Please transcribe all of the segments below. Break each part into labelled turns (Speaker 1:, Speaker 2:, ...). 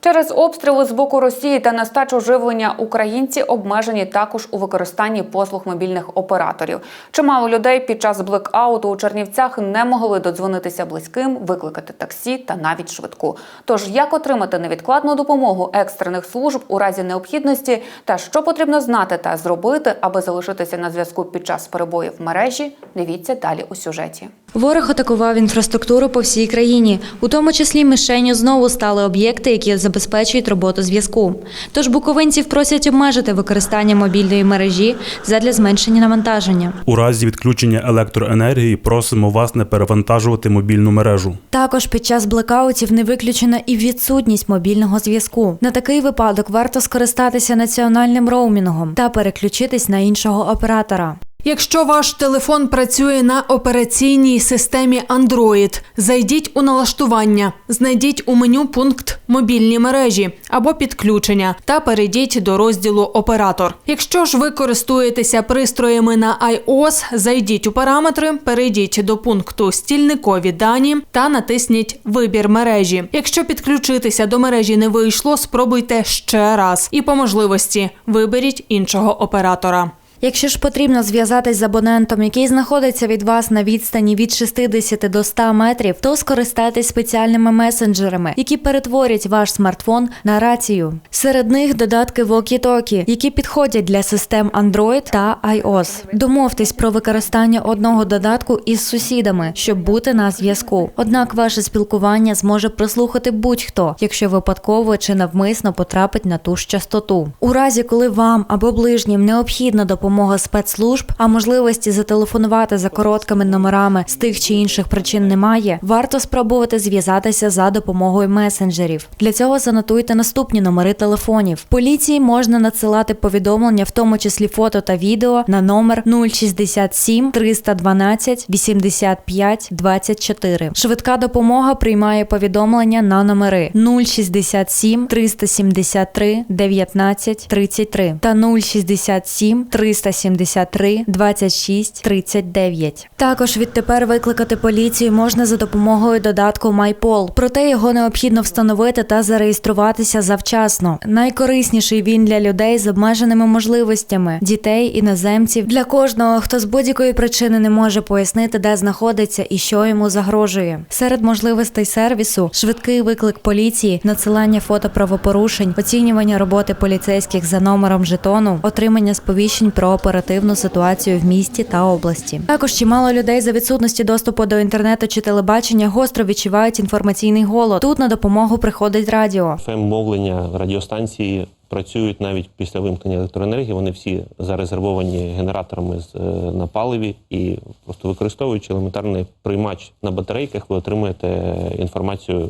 Speaker 1: Через обстріли з боку Росії та нестачу живлення українці обмежені також у використанні послуг мобільних операторів. Чимало людей під час блекауту у Чернівцях не могли додзвонитися близьким, викликати таксі та навіть швидку. Тож як отримати невідкладну допомогу екстрених служб у разі необхідності, та що потрібно знати та зробити, аби залишитися на зв'язку під час перебоїв мережі, дивіться далі у сюжеті.
Speaker 2: Ворог атакував інфраструктуру по всій країні, у тому числі мішенню знову стали об'єкти, які забезпечують роботу зв'язку. Тож буковинців просять обмежити використання мобільної мережі задля зменшення навантаження.
Speaker 3: У разі відключення електроенергії просимо вас не перевантажувати мобільну мережу.
Speaker 2: Також під час блекаутів не виключена і відсутність мобільного зв'язку. На такий випадок варто скористатися національним роумінгом та переключитись на іншого оператора.
Speaker 4: Якщо ваш телефон працює на операційній системі Android, зайдіть у налаштування, знайдіть у меню пункт мобільні мережі або підключення та перейдіть до розділу Оператор. Якщо ж ви користуєтеся пристроями на iOS, зайдіть у параметри, перейдіть до пункту Стільникові дані та натисніть Вибір мережі. Якщо підключитися до мережі не вийшло, спробуйте ще раз і по можливості виберіть іншого оператора.
Speaker 2: Якщо ж потрібно зв'язатись з абонентом, який знаходиться від вас на відстані від 60 до 100 метрів, то скористайтесь спеціальними месенджерами, які перетворять ваш смартфон на рацію. Серед них додатки Walkie-Talkie, які підходять для систем Android та iOS. Домовтесь про використання одного додатку із сусідами, щоб бути на зв'язку. Однак ваше спілкування зможе прослухати будь-хто, якщо випадково чи навмисно потрапить на ту ж частоту. У разі, коли вам або ближнім необхідна допомога спецслужб, а можливості зателефонувати за короткими номерами з тих чи інших причин немає, варто спробувати зв'язатися за допомогою месенджерів. Для цього занотуйте наступні номери телефонів. Поліції можна надсилати повідомлення, в тому числі фото та відео, на номер 067 312 85 24. Швидка допомога приймає повідомлення на номери 067 373 19 33 та 067 373 26 39. Також відтепер викликати поліцію можна за допомогою додатку MyPol. Проте його необхідно встановити та зареєструватися завчасно. Найкорисніший він для людей з обмеженими можливостями, дітей, іноземців, для кожного, хто з будь-якої причини не може пояснити, де знаходиться і що йому загрожує. Серед можливостей сервісу швидкий виклик поліції, надсилання фото правопорушень, оцінювання роботи поліцейських за номером жетону, отримання сповіщень про оперативну ситуацію в місті та області. Також чимало людей за відсутності доступу до інтернету чи телебачення гостро відчувають інформаційний голод. Тут на допомогу приходить радіо.
Speaker 5: ФМ-мовлення радіостанції працюють навіть після вимкнення електроенергії. Вони всі зарезервовані генераторами з, е, на паливі і просто використовуючи елементарний приймач на батарейках, ви отримуєте інформацію,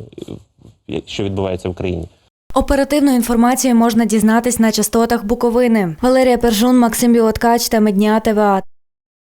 Speaker 5: е, що відбувається в країні.
Speaker 2: Оперативну інформацію можна дізнатись на частотах Буковини. Валерія Пержун, Максим Білоткач та Медня ТВА.